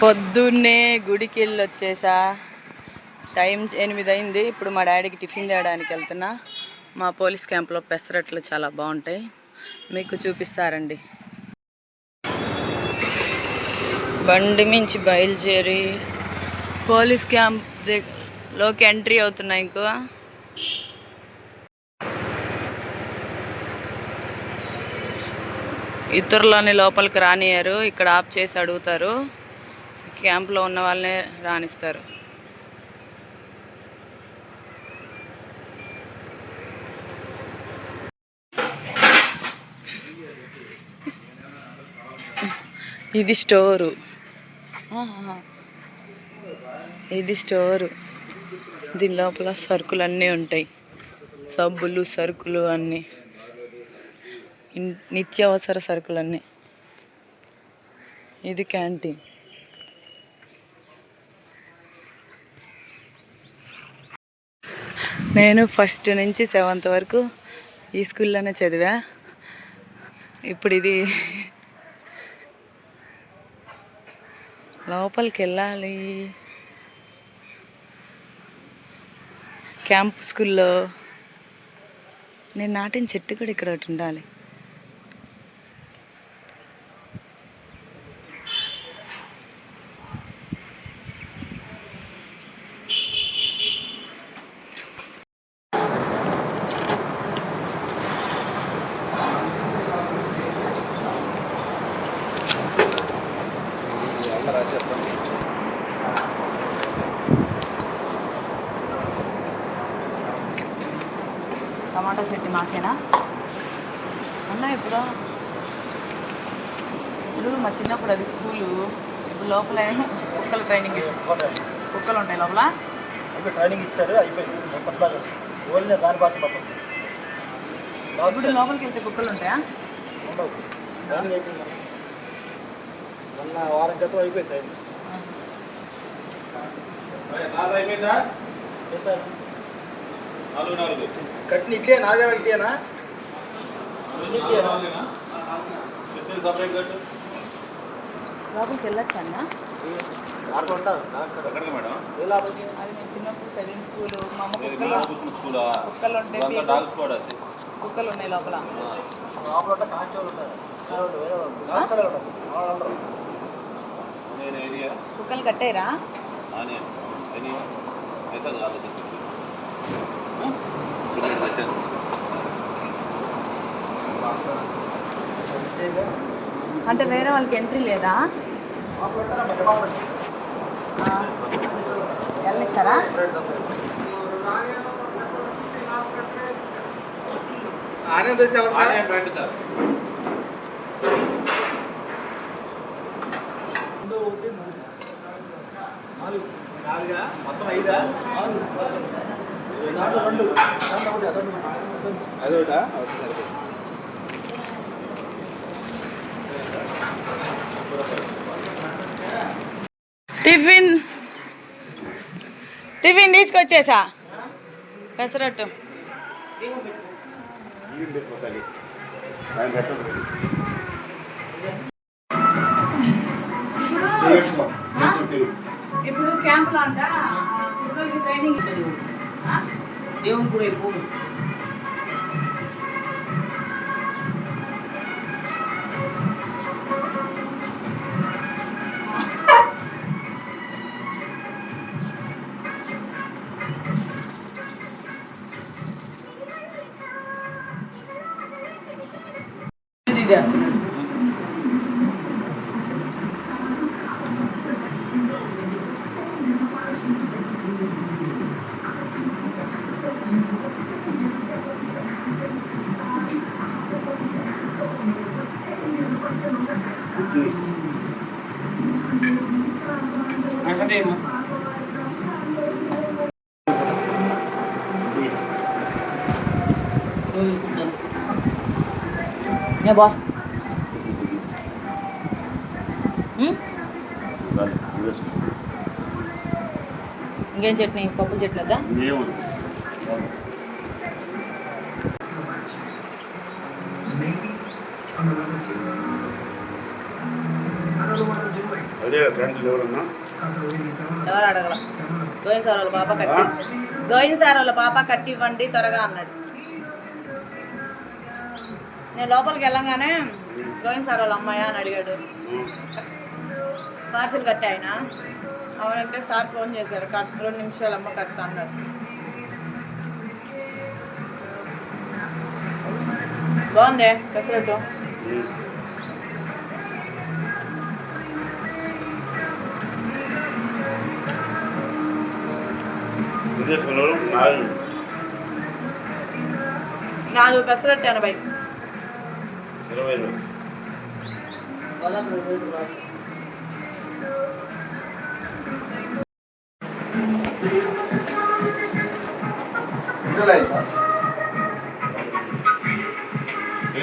పొద్దున్నే గుడికి వెళ్ళి వచ్చేసా టైం ఎనిమిది అయింది ఇప్పుడు మా డాడీకి టిఫిన్ తేయడానికి వెళ్తున్నా. మా పోలీస్ క్యాంప్లో పెసరట్లు చాలా బాగుంటాయి. మీకు చూపిస్తారండి. బండి మించి బయలుదేరి పోలీస్ క్యాంప్లోకి ఎంట్రీ అవుతున్నాయి ఇంకో. ఇతరులని లోపలికి రానియారు ఇక్కడ ఆఫ్ చేసి అడుగుతారు. క్యాంప్లో ఉన్న వాళ్ళనే రాణిస్తారు ఇది స్టోరు. ఇది స్టోరు. దీని లోపల సరుకులు అన్నీ ఉంటాయి. సబ్బులు సరుకులు అన్నీ. నిత్యావసర సరుకులన్నీ ఇది క్యాంటీన్. నేను ఫస్ట్ నుంచి సెవెంత్ వరకు ఈ స్కూల్లోనే చదివా. ఇప్పుడు ఇది లోపలికి వెళ్ళాలి క్యాంప్ స్కూల్లో నేను నాటిన చెట్టు కూడా ఇక్కడ ఒకటి ఉండాలి. టమాటా చెట్టు మాకేనా? అన్న ఇప్పుడు? ఇప్పుడు మా చిన్నప్పుడు అది స్కూలు ఇప్పుడు లోపల కుక్కల ట్రైనింగ్. కుక్కలు ఉంటాయి లోపల? ట్రైనింగ్ ఇచ్చారు అయిపోయింది. దాని భాష ఇప్పుడు లోపలికి వెళ్తే కుక్కలు ఉంటాయా? అయిపోయింది. మొన్న వారం క్రితం అయిపోయింది. ట్రైనింగ్ చేశారు కట్టిన ఇట్లే నాదే ఇట్లేనా? లోపలికి వెళ్ళొచ్చా అన్న? చిన్నప్పుడు చదివిన స్కూలు మా అమ్మ కుక్కలు కుక్కలు ఉంటాయి కుక్కలు ఉన్నాయి లోపల. లోపల కాంచోలు అంటే వేరే వాళ్ళకి ఎంట్రీ లేదా. వెళ్ళిస్తారా ఆనంద్. నాలుగా? మొత్తం ఐదా? దాంట్లో రెండు. దాంట్లో ఒకటి, అదొకటి. టిఫిన్. టిఫిన్ తీసుకొచ్చేసా. పెసరట్టు. ఇప్పుడు క్యాంపులో అంట ట్రైనింగ్ దేవుని కూడా ఎక్కువ బాస్ ఉమ్? ఇంకేం చట్నీ? పప్పుల చట్నీ వద్దా? ఎవరు అడగల? గోవింద్ సార్ వాళ్ళ పాప కట్టి గోవింద్ సార్ వాళ్ళ పాప కట్టి ఇవ్వండి త్వరగా అన్నాడు. నేను లోపలికి వెళ్ళంగానే గోవింద్ సార్ వాళ్ళ అమ్మాయి అని అడిగాడు. పార్సిల్ కట్టి ఆయన. అవునంటే సార్ ఫోన్ చేశారు. కట్ రెండు నిమిషాలు అమ్మ కడతా అన్నాడు. బాగుందే పెసరట్టు. విదేశంలో నాలుగు నాలుగు పెసరట్టు ఎనభై. ఇరవై రెండు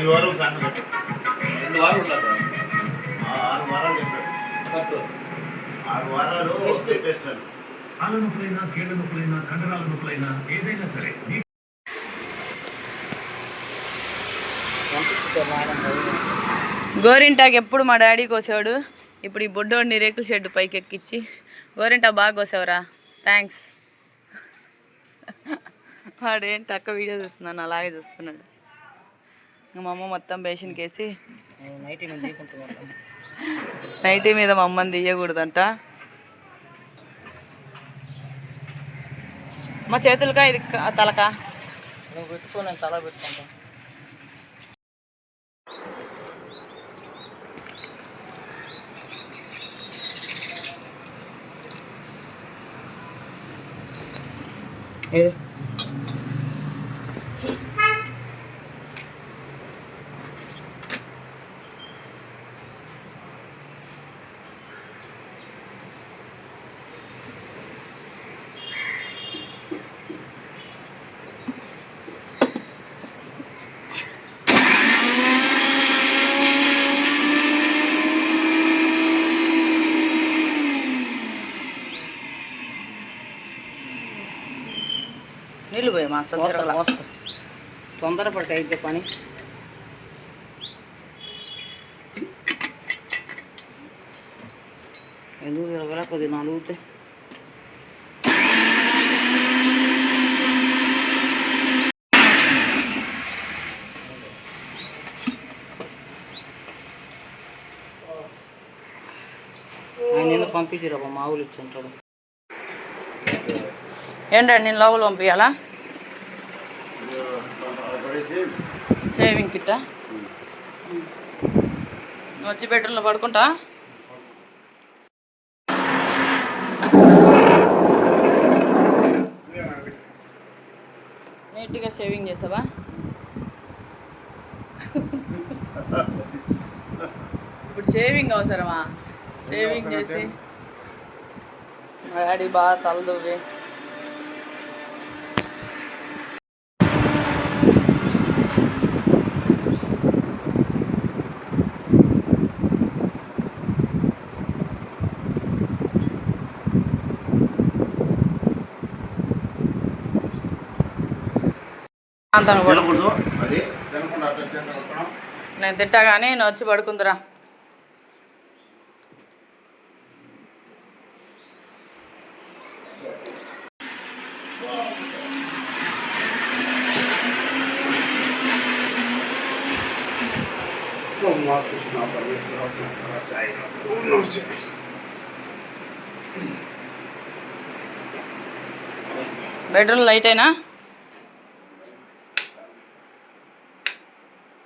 వారాలు సంగతి రెండు వారాలు ఉంటా సార్? ఆరు వారాలు చెప్పాడు కట్టు ఆరు వారాలు చెప్పేస్తాను కాళ్ళ నొప్పులైనా కీళ్ళ నొప్పులైనా కండరాల నొప్పులైనా ఏదైనా సరే గోరింటాకు ఎప్పుడు మా డాడీ కోసేవాడు? ఇప్పుడు ఈ బొడ్డోడిని రేకుల షెడ్ పైకి ఎక్కించి గోరింటా బాగా కోసావురా? థ్యాంక్స్ వాడేంటి అక్క వీడియో చూస్తున్నాను అలాగే చూస్తున్నాడు. మా అమ్మ మొత్తం బేషన్కి వేసి నైటీ మీద మా అమ్మని తీయకూడదంట. మా చేతులకా ఇది తలకా? తల పెట్టుకుంటా. ఇది నీళ్ళు పోయి మా అసలు తిరగల. తొందరపడి అయితే పని ఎందుకు తిరగల కొద్ది నలుగుతే ఆయన ఎందుకు పంపించారు మా ఊళ్ళు ఇచ్చి ఉంటాడు ఏంటండి నేను లోపల పంపించాలా సేవింగ్ కిట్టా వచ్చి బెడ్రూమ్లో పడుకుంటా? నీట్గా షేవింగ్ చేసావా? ఇప్పుడు షేవింగ్ అవసరమా? షేవింగ్ చేసి. డాడీ బాగా తలదువ్వి శాంతంగా పడు తినకూడదు అది తినకుండా అట్లా చేస్తాను నేను తింటా కానీ నేను వచ్చి పడుకుందిరా. బెడ్రూమ్ లైట్ అయినా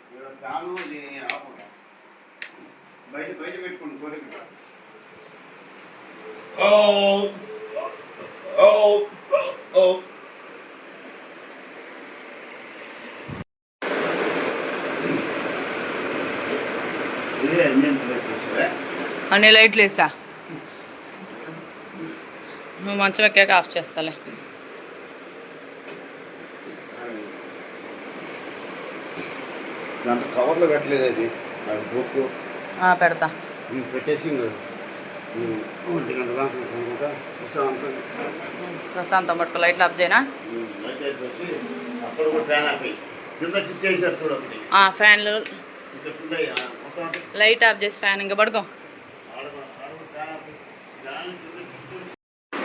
ఇక్కడ ఫ్యాను దీని ఆపండి. బయట బయట పెట్టుకోండి కోరిక ఓ ఓ ఓ ఇదే ఇండియన్ ప్లేస్ వస్తుందా అన్ని లైట్లు వేసా. నువ్వు మంచం ఎక్కాక ఆఫ్ చేస్తాలే. దాంట్లో కవర్లో పెట్టలేదు అది. అది బుక్ ఆ, పెడతా. పెట్టేసి ఒంటి గంట దాకా ప్రశాంతం. పట్టుకో లైట్లు ఆఫ్ చేయనా? ఫ్యాన్లు. లైట్ ఆఫ్ చేసి ఫ్యాన్ ఇంకా పడుకో ఆడ ఆడ కూడా ఫ్యాన్ ఆఫ్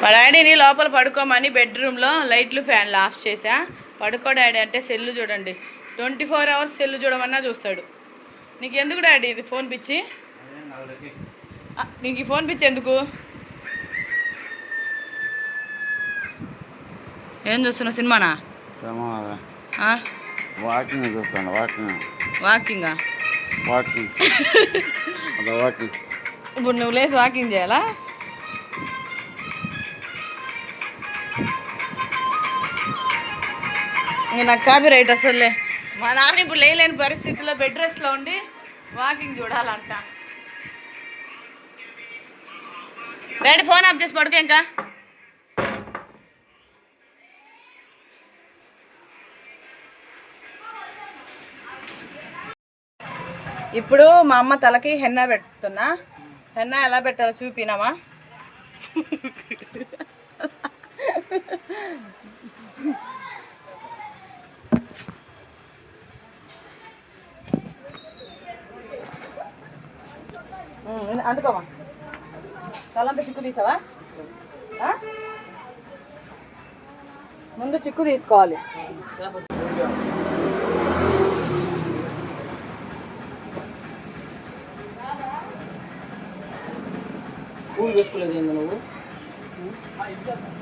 మా డాడీని లోపల పడుకోమని బెడ్రూమ్లో లైట్లు ఫ్యాన్లు ఆఫ్ చేసా పడుకో డాడీ అంటే సెల్లు చూడండి. ట్వంటీ ఫోర్ అవర్స్ సెల్లు చూడమన్నా చూస్తాడు. నీకు ఎందుకు డాడీ ఇది ఫోన్ పిచ్చి? నీకు ఈ ఫోన్ పిచ్చి ఎందుకు? ఏం చూస్తున్నావు సినిమానా? వాకింగ్ చూస్తాను వాకింగ్. వాకింగా? వాకింగ్. వాకింగ్. ఇప్పుడు నువ్వు లేచి వాకింగ్ చేయాలా? ఇంక నాకు కాపీ రైట్ అసలులే మా నాన్న ఇప్పుడు లేలేని పరిస్థితిలో బెడ్ రెస్ట్లో ఉండి వాకింగ్ చూడాలంట. డాడీ ఫోన్ ఆఫ్ చేసి పడుకో ఇంకా. ఇప్పుడు మా అమ్మ తలకి హెన్న పెడుతున్నా. హెన్న ఎలా పెట్టాలో చూపినామా అందుకోమా. తలంపి చిక్కు తీసావా? ముందు చిక్కు తీసుకోవాలి. పూలు పెట్టుకోలేదు ఏంది నువ్వు?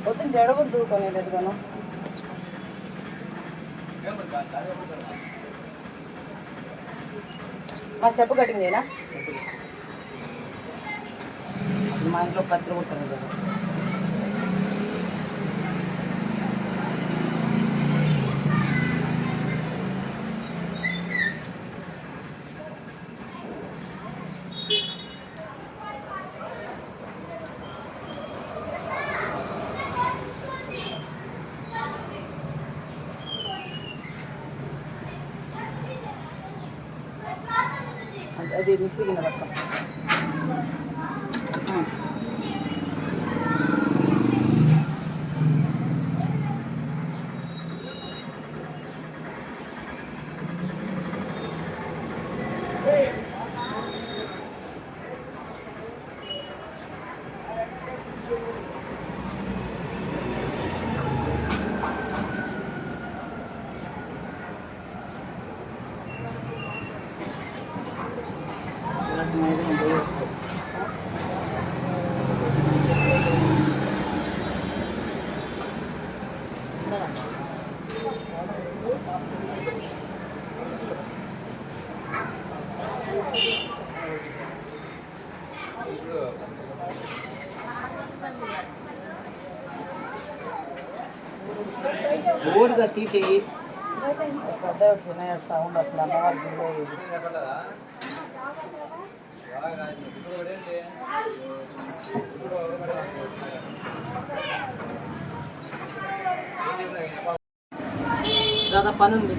పొద్దున్న జడ కూడా దూకోనేటట్టుగాను మా చెప్పు కటింగ్ చేయనా మా ఇంట్లో కత్తిరి కొట్టాను కదా అది- అది మిక్సీ గిన్నె పట్టుకో ఆ. ఇలాంటి మా ఇంట్లో పోయి వస్తావు. తీసేయి సౌండ్ ఇది. దాదా పని ఉంది.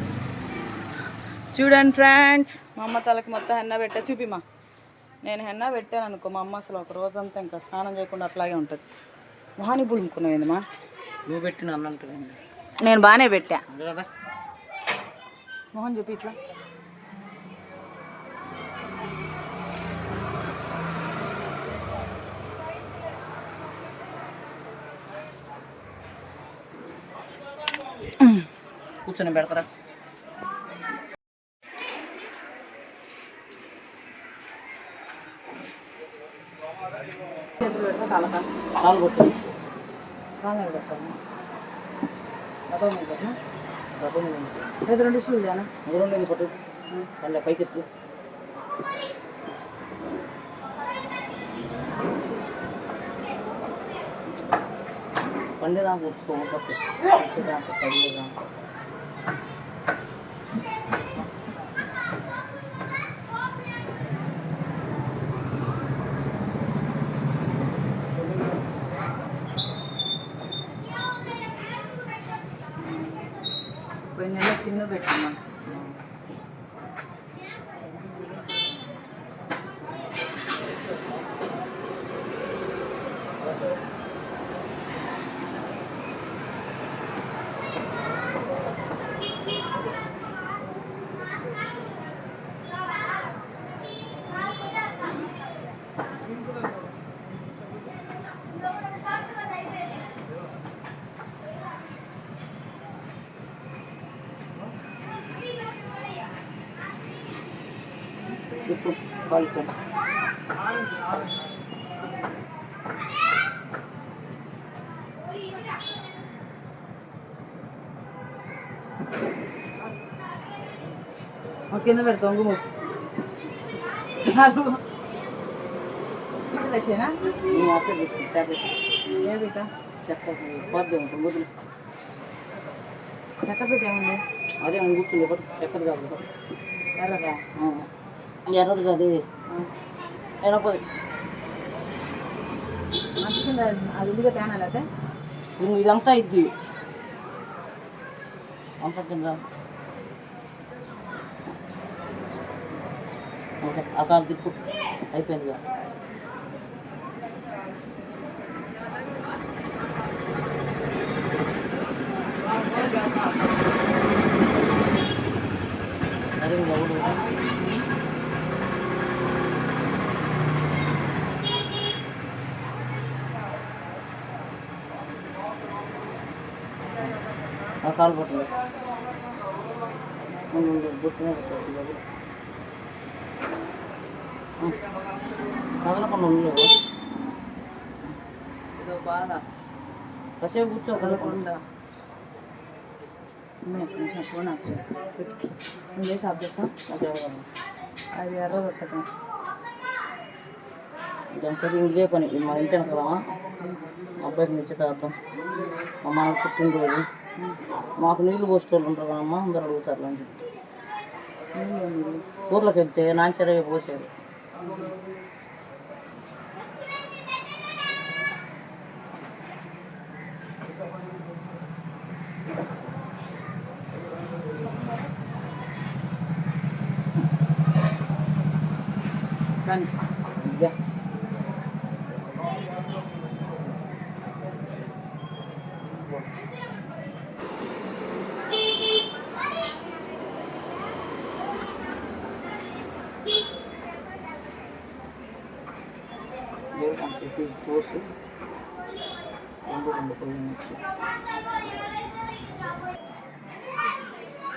చూడండి ఫ్రెండ్స్ మా అమ్మ తలకి మొత్తం హెన్న పెట్టా. చూపిమా నేను హెన్న పెట్టాను అనుకో మా అమ్మ అసలు ఒక రోజంతా ఇంకా స్నానం చేయకుండా అట్లాగే ఉంటుంది. మొహాని పులుముకునేది మా నువ్వు పెట్టిన అన్నంటే నేను బాగానే పెట్టా. కదా మొహం చూపి ఇట్లా. కూర్చొని పెడతారా? కాలు కొట్టు. కాలు పెడతాను. రథం మీద పెట్టినా? రథం మీద ఉంది. ఇది రెండు షూలు జానా అది రెండు ఎందుకు పట్టు మళ్ళీ పైకి ఎత్తు పండేదాకా కూర్చుకో పట్టు పట్టేదాకా కడిగేదాకా signo de comando. బయట కింద పెడతాం గుమ్ము తెచ్చేనా చెక్క పోద్ది ఉంటుంది చెక్క ఏముంది? అదే కూర్చుంది చక్కెర కాదు ఎర్రగా ఎర్రది కాదు ఎనపది ఇదంతా ఇది అంతా కింద. ఓకే ఆ కాలు తిప్పు. అయిపోయింది కదా సరే ఇంకా ఎవరు ఆ కాలు పెట్టండి కదలకుండా ఉండలేవు కాసేపు కూర్చో కదలకుండా కదలకుండా ఉన్నాయి, ఒక్క నిమిషం ఫోన్ ఆఫ్ చేస్తా. నువ్వు చేసి ఆఫ్ చేస్తా? కాసేపు కదలండి. అది ఎర్ర దానికి ఇదే పని. మన ఇంటి వెనకరామా మా అబ్బాయికి నిశ్చితార్థం మా మామ పుట్టినరోజు. మాకు నీళ్ళు పోసేవాళ్ళు ఉంటారు కదమ్మా అందరు అడుగుతారు అని చెప్పి ఊర్లోకి వెళ్తే నాంచరయ్య పోసారు Thank you దేవుడు అంత తీసి పోసి రెండు రెండు పొయ్యి మిక్స్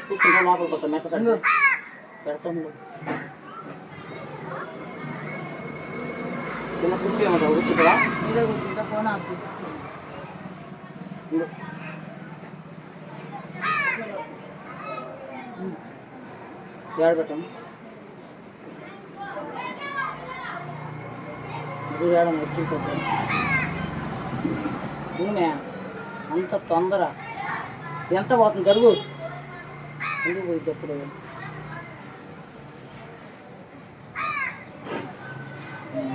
కూర్చుంటే లోపల కొత్త మెట్ట ఇంగో. మొత్తంలో చిన్న కుర్చీ ఏమంటావు కూర్చుంటారా మీరే కూర్చుంటే ఫోన్ ఆఫ్ చేసి ఇచ్చేయండి. ఇంకో. వచ్చి అంత తొందర ఎంత పోతుంది గరుగు ఎందుకు పోయింది ఎప్పుడు ఉంచుకోకాదు హ్యాండ్ ఆఫ్ చేసుకుంటున్నాను ఇది నీ పెడతా ఇది ఆనకి నాకు ఇప్పుడు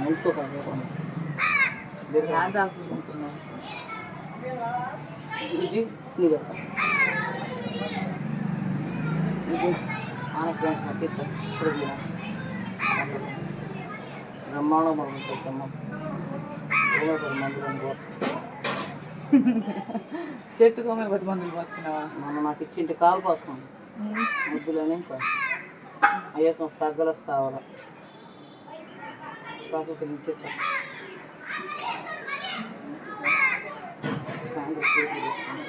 బ్రహ్మాండం మనం తెచ్చమ్మ చెట్టు కొమ్మే పది మందులు పోస్తున్నావా మొన్న నాకు ఇచ్చింటి కాలు కోసం ముద్దులోనే ఇంకా. అయ్యేసి తగ్గలు వస్తావాలా కాకపోతే ఇంకెచ్చా సాయంత్రం చేతులు తెచ్చాను.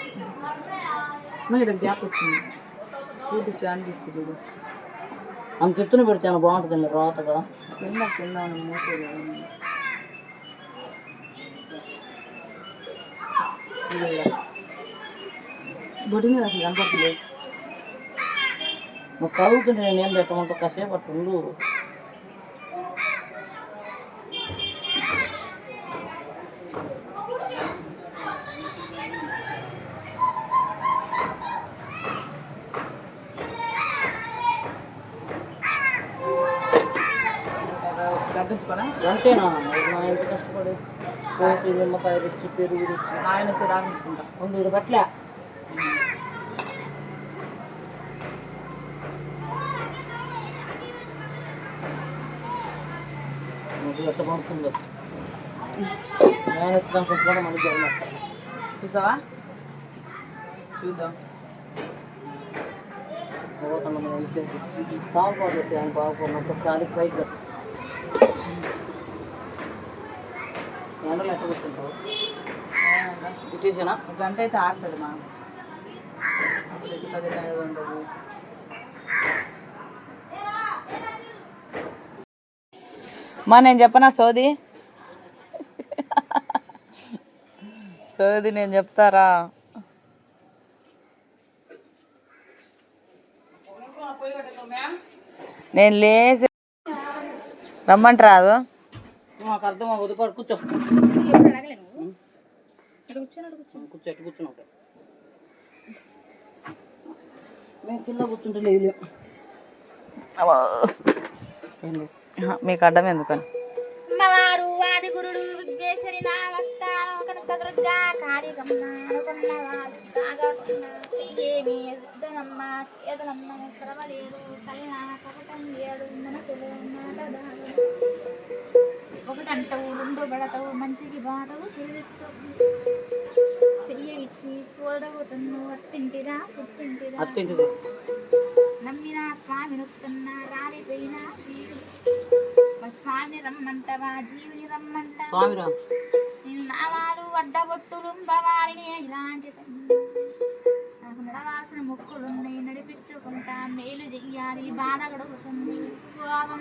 మరి ఇక్కడ గ్యాప్ వచ్చింది స్కూటీ స్టాండ్ తీసుకు చూడు అంత ఎత్తున పెడితే బాగుంటుంది రోతగా కింద కింద ఉన్న మూసేది బొడ్డు మీద అసలు కనపడలేదు నువ్వు కలుగుతుంటే నేను ఏం పెట్టమంటావు కాసేపు అట్టు అంతేనా కష్టపడి కోసి నిమ్మకాయ తెచ్చి పెరుగు తెచ్చి ఆయన వచ్చి పట్లే. ఎట్ట నేను మళ్ళీ జరుగుతా చూసావా? చూద్దాం. తాగుపోతే ఆయన బాగుపడినప్పుడు కాలికి పైకి ఒక గంట అయితే ఆడతాడు మా. ఉండదు. మా నేను చెప్పనా సోది? సోది నేను చెప్తారా? నేను లేచి రమ్మంటరాదు మాకు అర్థం అవ్వదు. కూర్చో. కూర్చో ఎటు కూర్చున్నావు మేము కింద కూర్చుంటే లేదు. మీకు అడ్డం ఎందుకని? అమ్మవారు ఆది గురుడు విఘ్నేశ్వరి నామస్థానం ఎద్దనమ్మ సేదనమ్మ శ్రవలేరు కళ్యాణ కపటం ఏడు మనసులో మాటదాడు ఒకటంటవు రెండు బడతవు మంచికి బాధవు చెయ్యవిచ్చి సోదవుతున్ను అత్తింటిరా పుట్టింటిరా. నమ్మిన స్వామి నొప్పుతున్నా రాలిపోయినా స్వామి రమ్మంటవా జీవిని రమ్మంటవా? స్వామిరా నేను నావాలు అడ్డబొట్టులు వారిని ఇలాంటి. నాకు నడవాల్సిన మొక్కులున్నాయి నడిపించుకుంటా మేలు చెయ్యాలి బాధ గడుపుతుంది కోపం.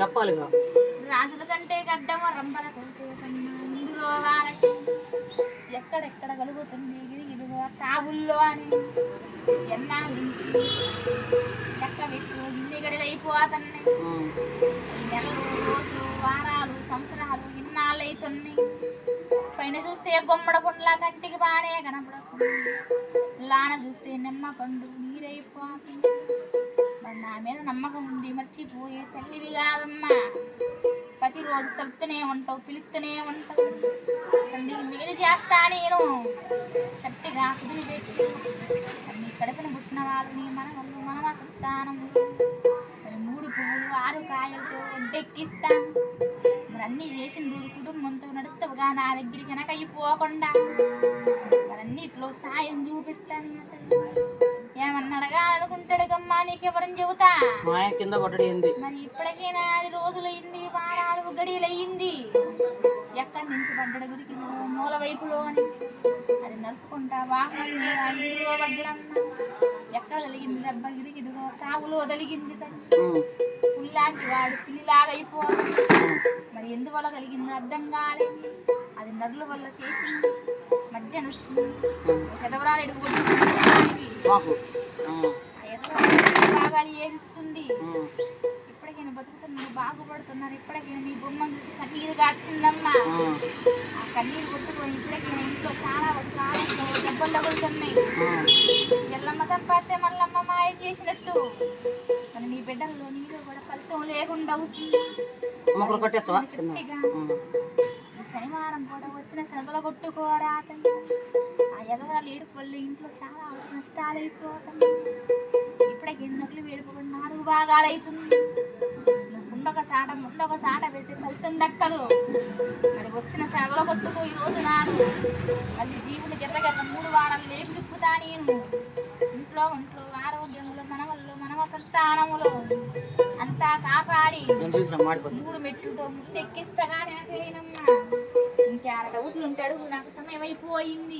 చెప్పాలిగా. రాజుల కంటే గడ్డమ రంపల ఇందులో వారటి ఎక్కడెక్కడ కలుగుతుంది ఇది ఇదిగో తావుల్లో అని ఎన్నా లెక్క పెట్టు ఇన్ని నెలలు రోజులు వారాలు సంవత్సరాలు ఇన్నాళ్ళు అవుతున్నాయి పైన చూస్తే గుమ్మడ పండ్ల కంటికి బాగానే కనపడుతుంది. లాన చూస్తే నిమ్మ పండు నీరైపోతుంది. మరి నా మీద నమ్మకం ఉంది మర్చిపోయే తల్లివి కాదమ్మా. ప్రతిరోజు తలుపుతూనే ఉంటావు పిలుస్తూనే ఉంటావు. నీకు మేలు చేస్తా నేను. గట్టిగా కుదిరి పెట్టి నీ కడుపున పుట్టిన వాళ్ళు నీ మనవళ్ళు మనమ సంతానము మరి మూడు పువ్వులు ఆరు కాయలతో ఒడ్డెక్కిస్తాను మరి అన్నీ చేసిన రోజు కుటుంబంతో నడుస్తావుగా నా దగ్గర వెనక అయిపోకుండా మరి అన్నిట్లో సాయం చూపిస్తాను అతను. ఏమన్నా అడగాలనుకుంటాడు గమ్మా నీకెవరని చెబుతా? మా ఆయన కింద పడ్డది ఏంది మరి ఇప్పటికైనా అది రోజులయ్యింది వారాలు గడియలయ్యింది ఎక్కడి నుంచి పడ్డడు గురికి మూల వైపులో అని అది నడుచుకుంటా వాహనం మీద ఇందులో పడ్డడమ్మా. ఎక్కడ కలిగింది దెబ్బ గిరికి? ఇదిగో సాగులో తలిగింది. పుల్లాంటి వాడు పిల్లిలాగా అయిపోవాలి మరి ఎందువల్ల కలిగింది అర్థం కాలేదు అది నరుల వల్ల చేసింది. మధ్య నొచ్చింది ఎదవరాలు ఎడుగుతుంది ఏరుస్తుంది ఉమ్. ఇప్పటికైనా బతుకుతున్నారు బాగుపడుతున్నారు ఇప్పటికైనా మీ బొమ్మను చూసి కన్నీరు కాచిందమ్మా. ఆ కన్నీరు కొట్టుకొని ఇప్పటికైనా ఇంట్లో చాలా చాలా దెబ్బలు తగులుతున్నాయి. ఎల్లమ్మ చంపాస్తే మల్లమ్మ మాయ చేసినట్టు. మరి నీ బిడ్డల్లో నీలో కూడా ఫలితం లేకుండా అవుతుంది? కట్టేస్తావా? శనివారం కూడా వచ్చిన సెలవులు కొట్టుకోరా ఆ ఎదరాలు ఏడుపు వల్ల ఇంట్లో చాలా నష్టాలు అయిపోతాయి ఇప్పటికి ఎన్నోట్లు వేడుకోకుండా నాలుగు భాగాలు అవుతుంది ఉండొక సాట ముండొక సాట పెడితే ఫలితం దక్కదు. మరి వచ్చిన సెలవులు కొట్టుకో ఈ రోజు నాడు. మళ్ళీ జీవులు గెర్రగెర్ర మూడు వారాలు లేపి తిప్పుతా నేను. ఇంట్లో ఒంట్లో ఆరోగ్యములు మనవల్లో మనవ సంతానములు అంతా కాపాడి మూడు మెట్లతో ముట్టెక్కిస్తగానే అదేనమ్మా. ఇంకా అర డౌట్లు ఉంటాడు నాకు సమయం అయిపోయింది.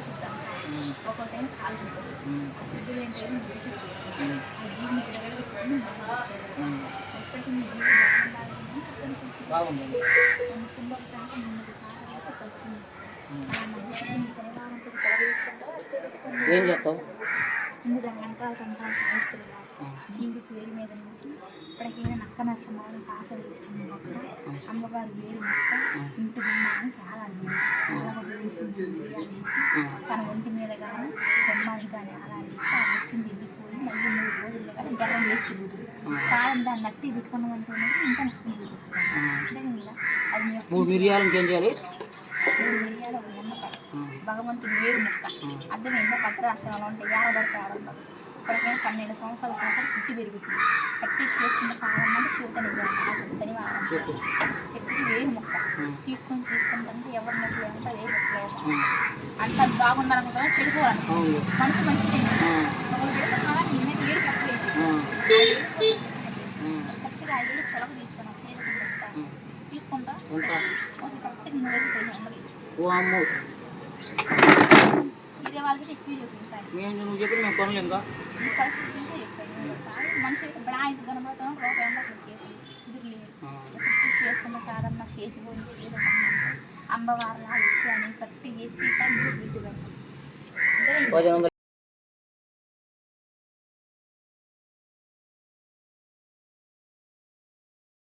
చెప్పు. ఒక్కో టైం కాలు ఆ శుద్ధి లేని టైం శుద్ధి వచ్చింది ఆ జీవిని ఎడగలుగుతుంది ఎప్పటికీ నీ జీవితం బాగుండాలని అతను బాగుంది. కింద ఒకసారి ముందుకు సారి ఏం చేస్తావు? జీవికి వేరు మీద నుంచి ఇప్పటికైనా నక్క నరసింహాలను అమ్మవారి వేరు మొక్క ఇంటి తన ఒంటి మీద కానీ వచ్చింది. వెళ్ళిపోయి మళ్ళీ మూడు రోజుల్లో కానీ కాలం దాన్ని నట్టి పెట్టుకున్నాం అనుకున్నది ఇంకా నష్టం అంటే మిరియాలు ఇంకేం చేయాలి? మూడు మిరియాలు ఒక నిమ్మక భగవంతుడు ఏడు ముక్క అర్థమైందా పత్రాశ్రమంలో ఉంటే ఏడబడితే ఆడబడదు ఇప్పటికైనా పన్నెండు సంవత్సరాల కోసం పుట్టి పెరుగుతుంది కట్టి చేసుకున్న సాగం అంటే శివతని శనివారం చెట్టుకి వేరు ముక్క తీసుకొని తీసుకుంటే ఎవరి నొప్పి లేదంటే అదే అంత బాగుండాలనుకుంటున్నా చెడిపోవాలి మనసు మంచిది ఒకరు పెడితే బాగా ఏడు కట్టలేదు కరెక్ట్గా ఐదు తొలగ తీసుకున్నా సీజన్ తీసుకుంటా ఓకే కరెక్ట్గా మూడు ఐదు నువ్వు మేము కొనలేం ఇంకా చెప్పాను మనిషి అయితే కనబడుతున్నాం చేతులు కుదిరలేదు కాదమ్మ చేసి తీసాను తీసి